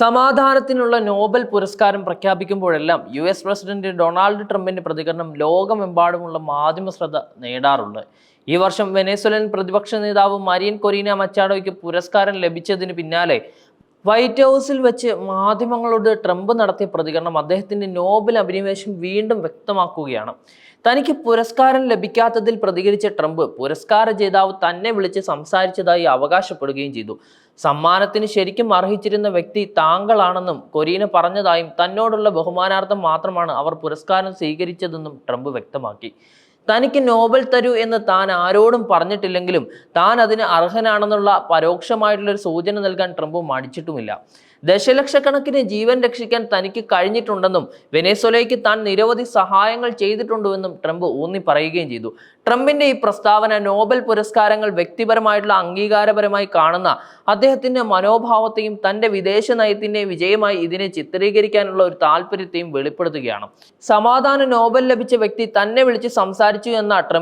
സമാധാനത്തിനുള്ള Nobel പുരസ്കാരം പ്രഖ്യാപിക്കുമ്പോഴെല്ലാം U S president Donald ട്രംപിന്റെ പ്രതികരണം ലോകമെമ്പാടുമുള്ള മാധ്യമ ശ്രദ്ധ നേടാറുണ്ട്. ഈ വർഷം വെനേസ്വലൻ പ്രതിപക്ഷ നേതാവ് മരിയൻ കൊറീന മച്ചാഡോയ്ക്ക് പുരസ്കാരം ലഭിച്ചതിന് പിന്നാലെ വൈറ്റ് ഹൗസിൽ വെച്ച് മാധ്യമങ്ങളോട് ട്രംപ് നടത്തിയ പ്രതികരണം അദ്ദേഹത്തിന്റെ നോബൽ അഭിനിവേശം വീണ്ടും വ്യക്തമാക്കുകയാണ്. തനിക്ക് പുരസ്കാരം ലഭിക്കാത്തതിൽ പ്രതികരിച്ച ട്രംപ് പുരസ്കാര ജേതാവ് തന്നെ വിളിച്ച് സംസാരിച്ചതായി അവകാശപ്പെടുകയും ചെയ്തു. സമ്മാനത്തിന് ശരിക്കും അർഹിച്ചിരുന്ന വ്യക്തി താങ്കളാണെന്നും കൊരീന പറഞ്ഞതായും തന്നോടുള്ള ബഹുമാനാർത്ഥം മാത്രമാണ് അവർ പുരസ്കാരം സ്വീകരിച്ചതെന്നും ട്രംപ് വ്യക്തമാക്കി. തനിക്ക് നോബൽ തരൂ എന്ന് താൻ ആരോടും പറഞ്ഞിട്ടില്ലെങ്കിലും താൻ അതിന് അർഹനാണെന്നുള്ള പരോക്ഷമായിട്ടുള്ള ഒരു സൂചന നൽകാൻ ട്രംപ് മടിച്ചിട്ടുമില്ല. ദശലക്ഷക്കണക്കിന് ജീവൻ രക്ഷിക്കാൻ തനിക്ക് കഴിഞ്ഞിട്ടുണ്ടെന്നും വെനേസ്വലയ്ക്ക് താൻ നിരവധി സഹായങ്ങൾ ചെയ്തിട്ടുണ്ടെന്നും ട്രംപ് ഊന്നി പറയുകയും ചെയ്തു. ട്രംപിന്റെ ഈ പ്രസ്താവന നോബൽ പുരസ്കാരങ്ങൾ വ്യക്തിപരമായിട്ടുള്ള അംഗീകാരപരമായി കാണുന്ന അദ്ദേഹത്തിന്റെ മനോഭാവത്തെയും തന്റെ വിദേശ നയത്തിന്റെ വിജയമായി ഇതിനെ ചിത്രീകരിക്കാനുള്ള ഒരു താല്പര്യത്തെയും വെളിപ്പെടുത്തുകയാണ്. സമാധാന നോബൽ ലഭിച്ച വ്യക്തി തന്നെ വിളിച്ച് സംസാരിച്ചു എന്ന ട്രംപ്